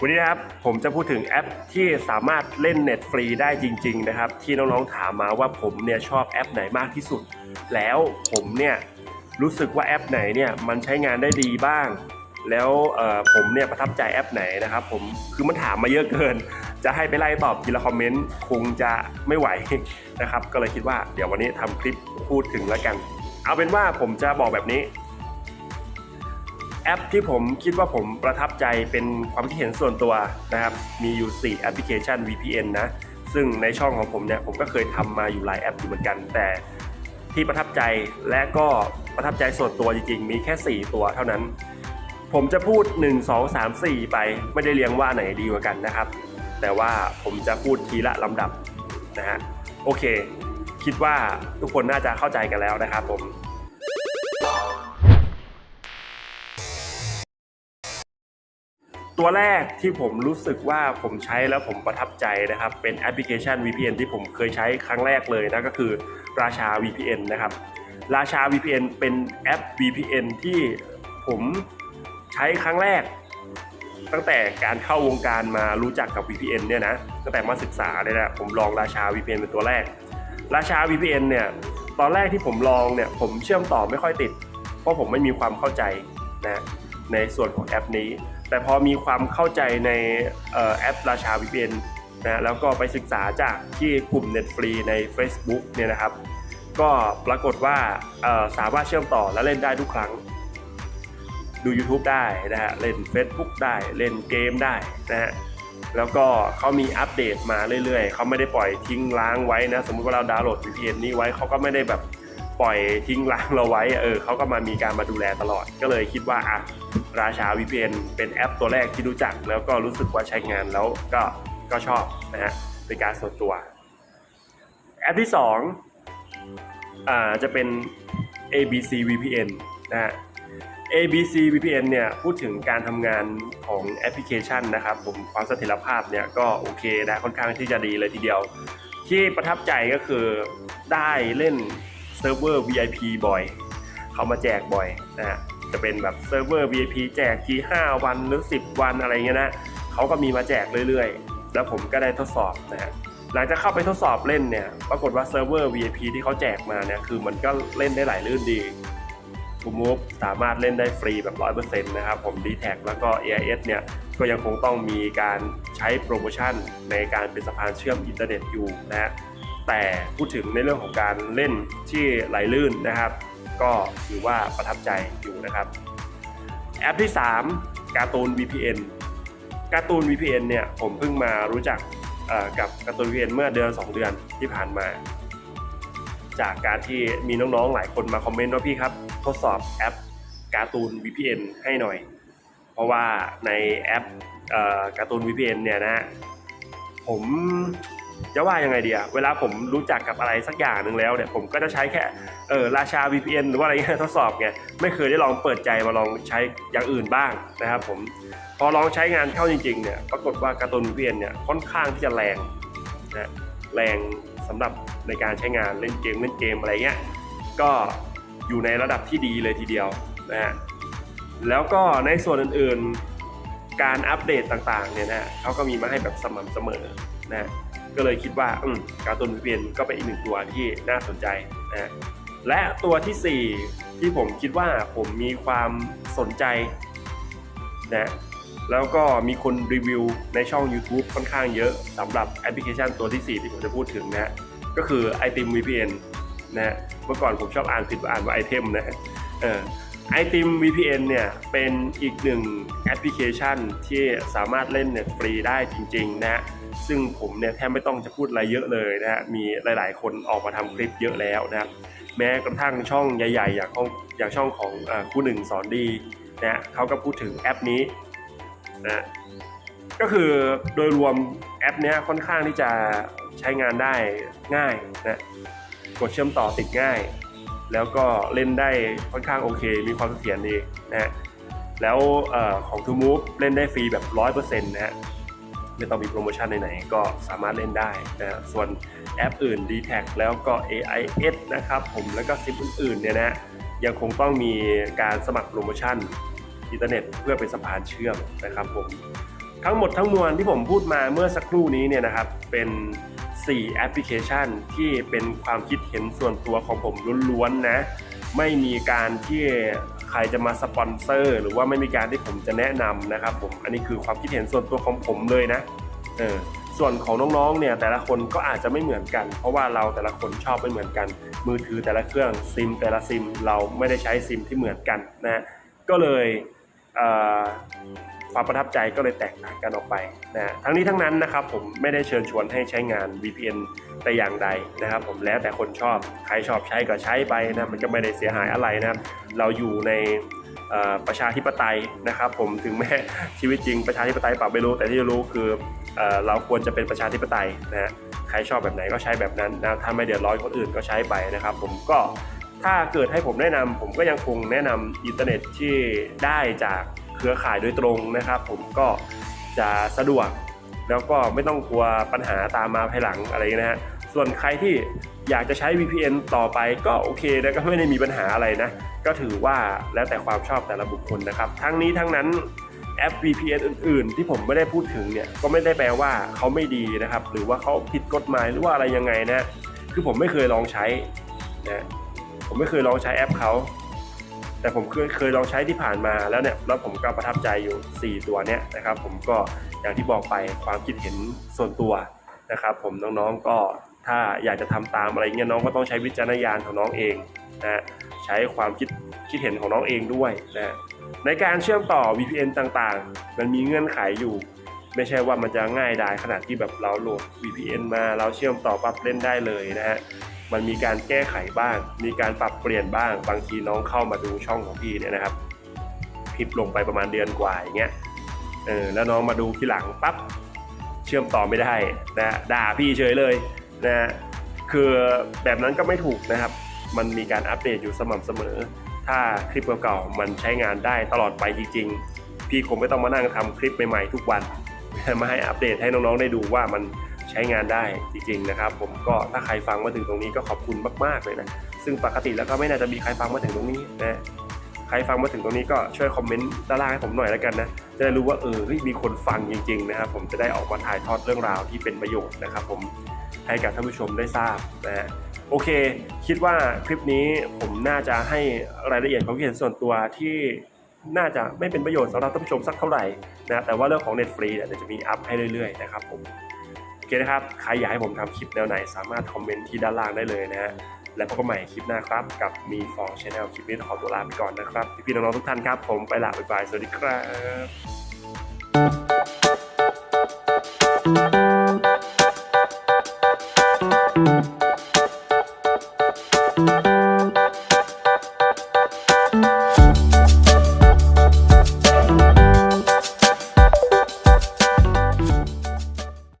วันนี้นะครับผมจะพูดถึงแอปที่สามารถเล่นเน็ตฟรีได้จริง ๆ นะครับ ที่น้องๆถามมาว่าผมเนี่ยชอบแอปไหนมากที่สุด แล้วผมเนี่ยรู้สึกว่าแอปไหนเนี่ยมันใช้งานได้ดีบ้าง แล้วผมเนี่ยประทับใจแอปไหนนะครับ ผมคือมันถามมาเยอะเกิน จะให้ไปไล่ตอบทีละคอมเมนต์คงจะไม่ไหวนะครับ ก็เลยคิดว่าเดี๋ยววันนี้ทำคลิปพูดถึงแล้วกัน เอาเป็นว่าผมจะบอกแบบนี้ แอปที่ผมคิดว่าผมประทับใจเป็นความคิดเห็นส่วนตัวนะครับ มีอยู่ 4 แอปพลิเคชัน VPN นะ ซึ่งในช่องของผมเนี่ยผมก็เคยทำมาอยู่หลายแอปอยู่เหมือนกัน แต่ที่ประทับใจและก็ประทับใจส่วนตัวจริงๆ มีแค่ 4 ตัวเท่านั้น ผมจะพูด 1 2 3 4 ไปไม่ได้เรียงว่าไหนดีกว่ากันนะครับ แต่ว่าผมจะพูดทีละลำดับนะฮะโอเค คิดว่าทุกคนน่าจะเข้าใจกันแล้วนะครับผม ตัวแรกที่ผมรู้สึกว่าผมใช้แล้วผมประทับใจนะครับ เป็นแอปพลิเคชัน VPN ที่ผมเคยใช้ครั้งแรกเลยนะก็คือราชา VPN นะครับ ราชา VPN เป็นแอป VPN ที่ผมใช้ครั้งแรก ตั้งแต่การเข้าวงการมารู้จักกับ VPN เนี่ยนะตั้งแต่มาศึกษาเนี่ยนะผมลองราชา VPN เป็นตัวแรก ราชา VPN เนี่ยตอนแรกที่ผมลองเนี่ยผมเชื่อมต่อไม่ค่อยติด เพราะผมไม่มีความเข้าใจนะในส่วนของแอปนี้ แต่พอมีความเข้าใจในออแอปราชา VPN นนะแล้วก็ไปศึกษาจากที่กลุ่ม Net Free ใน Facebook เนี่ยนะครับ ก็ปรากฏว่าสามารถเชื่อมต่อและเล่นได้ทุกครั้ง ดู YouTube ได้นะฮะเล่น Facebook ได้เล่นเกมได้นะฮะแล้วก็เขามีอัปเดตมาเรื่อยๆ เขาไม่ได้ปล่อยทิ้งล้างไว้นะ สมมติว่าเราดาวน์โหลด VPN นี้ไว้เขาก็ไม่ได้แบบปล่อยทิ้งล้างเราไว้ เออเขาก็มามีการมาดูแลตลอด ก็เลยคิดว่าอะ ราชา VPN เป็นแอปตัวแรกที่รู้จัก แล้วก็รู้สึกว่าใช้งานแล้วก็ก็ชอบนะฮะเป็นการส่วนตัว แอปที่สองอ่าจะเป็น ABC VPN นะฮะ ABC VPN เนี่ยพูดถึงการทำงานของแอปพลิเคชันนะครับผมความเสถียรภาพเนี่ยก็โอเคนะค่อนข้างที่จะดีเลยทีเดียว ที่ประทับใจก็คือได้เล่นเซิร์ฟเวอร์ VIP บ่อย เขามาแจกบ่อยนะฮะ จะเป็นแบบเซิร์ฟเวอร์ VIP แจกที 5 วันหรือ 10 วันอะไรเงี้ยนะเขาก็มีมาแจกเรื่อยๆ แล้วผมก็ได้ทดสอบนะฮะหลังจากเข้าไปทดสอบเล่นเนี่ย ปรากฏว่าเซิร์ฟเวอร์ VIP ที่เขาแจกมาเนี่ย คือมันก็เล่นได้หลายลื่นดีทูมูฟสามารถเล่นได้ฟรีแบบ 100%นะครับ ผม d t แทแล้วก็ AIS เนี่ย ก็ยังคงต้องมีการใช้โปรโมชั่นในการเป็นสะพานเชื่อมอินเทอร์เน็ตอยู่นะฮะแต่พูดถึงในเรื่องของการเล่นที่ไหลลื่นนะครับ ก็ถือว่าประทับใจอยู่นะครับ แอปที่ 3 การ์ตูน VPN การ์ตูน VPN เนี่ยผมเพิ่งมารู้จักกับการ์ตูน VPN เมื่อเดือน 2 เดือนที่ผ่านมา จากการที่มีน้องๆหลายคนมาคอมเมนต์ว่าพี่ครับ ทดสอบแอปการ์ตูน VPN ให้หน่อย เพราะว่าในแอปการ์ตูน VPN เนี่ยนะฮะผม จะว่ายังไงเดีอะเวลาผมรู้จักกับอะไรสักอย่างหนึ่งแล้วเนี่ยผมก็จะใช้แค่เออราชา VPN หรือว่าอะไรเงี้ยทดสอบไงไม่เคยได้ลองเปิดใจมาลองใช้อย่างอื่นบ้างนะครับผมพอลองใช้งานเข้าจริงๆเนี่ยปรากฏว่าการ์ตูน VPN เนี่ยค่อนข้างที่จะแรงนะแรงสำหรับในการใช้งานเล่นเกมเล่นเกมอะไรเงี้ยก็อยู่ในระดับที่ดีเลยทีเดียวนะฮะแล้วก็ในส่วนอื่นๆการอัปเดตต่างๆเนี่ยนะเขาก็มีมาให้แบบสม่ำเสมอนะ ก็เลยคิดว่าการ์ตูนเปลี่ยนก็เป็นอีกหนึ่งตัวที่น่าสนใจนะและตัวทีสี่ 4 ที่ผมคิดว่าผมมีความสนใจนะแล้วก็มีคนรีวิวในช่อง YouTube ค่อนข้างเยอะสำหรับแอปพลิเคชันตัวที่ 4 ที่ผมจะพูดถึงนะก็คือ iTeam VPN นะฮะเมื่อก่อนผมชอบอ่านผิดอ่านว่าไอเทมนะฮะเออ ไอติม VPN เนี่ยเป็นอีกหนึ่งแอปพลิเคชันที่สามารถเล่นเน็ตฟรีได้จริงๆนะฮะซึ่งผมเนี่ยแทบไม่ต้องจะพูดอะไรเยอะเลยนะฮะมีหลายๆ คนออกมาทำคลิปเยอะแล้วนะแม้กระทั่งช่องใหญ่ๆ อย่างของอย่างช่องของอคู่หนึ่งสอนดีนะเขาก็พูดถึงแอปนี้นะก็คือโดยรวมแอปนี้ค่อนข้างที่จะใช้งานได้ง่ายนะกดเชื่อมต่อติดง่าย แล้วก็เล่นได้ค่อนข้างโอเค มีความเสถียรดีนะฮะแล้วอของ t o Move เล่นได้ฟรีแบบ 100%นะฮะไม่ต้องมีโปรโมชั่นไหนๆก็สามารถเล่นได้นะฮะส่วนแอปอื่น d t แทแล้วก็ AIS นะครับผมแล้วก็ซิปอื่นๆเนี่ยนะฮะยังคงต้องมีการสมัครโปรโมชั่นอินเทอร์เน็ตเพื่อเป็นสะพานเชื่อมนะครับผมทั้งหมดทั้งมวลที่ผมพูดมาเมื่อสักครู่นี้เนี่ยนะครับเป็น 4 แอปพลิเคชันที่เป็นความคิดเห็นส่วนตัวของผมล้วนๆนะ ไม่มีการที่ใครจะมาสปอนเซอร์ หรือว่าไม่มีการที่ผมจะแนะนำนะครับผมอันนี้คือความคิดเห็นส่วนตัวของผมเลยนะเออส่วนของน้องๆเนี่ยแต่ละคนก็อาจจะไม่เหมือนกัน เพราะว่าเราแต่ละคนชอบไม่เหมือนกัน มือถือแต่ละเครื่องซิมแต่ละซิมเราไม่ได้ใช้ซิมที่เหมือนกันนะก็เลย ความประทับใจก็เลยแตกต่างกันออกไปนะทั้งนี้ทั้งนั้นนะครับผมไม่ได้เชิญชวนให้ใช้งาน VPN แต่อย่างใดนะครับ ผมแล้วแต่คนชอบใครชอบใช้ก็ใช้ไปนะมันก็ไม่ได้เสียหายอะไรนะครับ เราอยู่ในประชาธิปไตยนะครับผมถึงแม้ชีวิตจริงประชาธิปไตยเปล่าไม่รู้แต่ที่รู้คือเอเราควรจะเป็นประชาธิปไตยนะฮะใครชอบแบบไหนก็ใช้แบบนั้นนะถ้าไม่เดือดร้อนคนอื่นก็ใช้ไปนะครับ ผมก็ ถ้าเกิดให้ผมแนะนำผมก็ยังคงแนะนำอินเทอร์เน็ตที่ได้จากเครือข่ายโดยตรงนะครับ ผมก็จะสะดวก แล้วก็ไม่ต้องกลัวปัญหาตามมาภายหลังอะไรอย่างนี้นะฮะส่วนใครที่อยากจะใช้ VPN ต่อไปก็โอเคนะก็ไม่ได้มีปัญหาอะไรนะ ก็ถือว่าแล้วแต่ความชอบแต่ละบุคคลนะครับ ทั้งนี้ทั้งนั้นแอป VPN อื่น ๆ ที่ผมไม่ได้พูดถึงเนี่ยก็ไม่ได้แปลว่าเขาไม่ดีนะครับ หรือว่าเขาผิดกฎหมายหรือว่าอะไรยังไงนะ คือผมไม่เคยลองใช้นะ ผมไม่เคยลองใช้แอปเขา แต่ผมเคยเคยลองใช้ที่ผ่านมาแล้วเนี่ย แล้วผมก็ประทับใจอยู่ 4 ตัวเนี้ยนะครับ ผมก็อย่างที่บอกไปความคิดเห็นส่วนตัวนะครับ ผมน้องๆก็ถ้าอยากจะทำตามอะไรเงี้ยน้องก็ต้องใช้วิจารณญาณของน้องเองนะใช้ความคิดคิดเห็นของน้องเองด้วยนะในการเชื่อมต่อ VPN ต่างๆ มันมีเงื่อนไขอยู่ ไม่ใช่ว่ามันจะง่ายดายขนาดที่แบบเราโหลด VPN มาเราเชื่อมต่อปั๊บเล่นได้เลยนะฮะ มันมีการแก้ไขบ้าง มีการปรับเปลี่ยนบ้าง บางทีน้องเข้ามาดูช่องของพี่เนี่ยนะครับคลิปลงไปประมาณเดือนกว่าอย่างเงี้ยเออแล้วน้องมาดูทีหลังปั๊บเชื่อมต่อไม่ได้นะด่าพี่เฉยเลยนะคือแบบนั้นก็ไม่ถูกนะครับ มันมีการอัปเดตอยู่สม่ำเสมอ ถ้าคลิปเก่าๆมันใช้งานได้ตลอดไปจริง ๆ พี่คงไม่ต้องมานั่งทำคลิปใหม่ๆทุกวันมาให้อัปเดตให้น้องๆได้ดูว่ามัน ใช้งานได้จริงๆนะครับ ผมก็ถ้าใครฟังมาถึงตรงนี้ก็ขอบคุณมากๆเลยนะซึ่งปกติแล้วก็ไม่น่าจะมีใครฟังมาถึงตรงนี้นะใครฟังมาถึงตรงนี้ก็ช่วยคอมเมนต์ด้านล่างให้ผมหน่อยแล้วกันนะจะได้รู้ว่าเออมีคนฟังจริง ๆ นะครับ ผมจะได้ออกมาถ่ายทอดเรื่องราวที่เป็นประโยชน์นะครับ ผมให้กับท่านผู้ชมได้ทราบนะฮะโอเค คิดว่าคลิปนี้ผมน่าจะให้รายละเอียดของเห็นส่วนตัวที่น่าจะไม่เป็นประโยชน์สำหรับท่านผู้ชมสักเท่าไหร่นะแต่ว่าเรื่องของ Net Free เนี่ยเดี๋ยวจะมีอัพให้เรื่อยๆนะครับผม เคนะครับ ใครอยากให้ผมทำคลิปแนวไหน สามารถคอมเมนต์ที่ด้านล่างได้เลยนะฮะ และพบกันใหม่คลิปหน้าครับ กับมีฟอร์ชแนลคลิปนี้ขอตัวลาไปก่อนนะครับ พี่ๆน้องๆทุกท่านครับ ผมไปละบ๊ายบาย สวัสดีครับ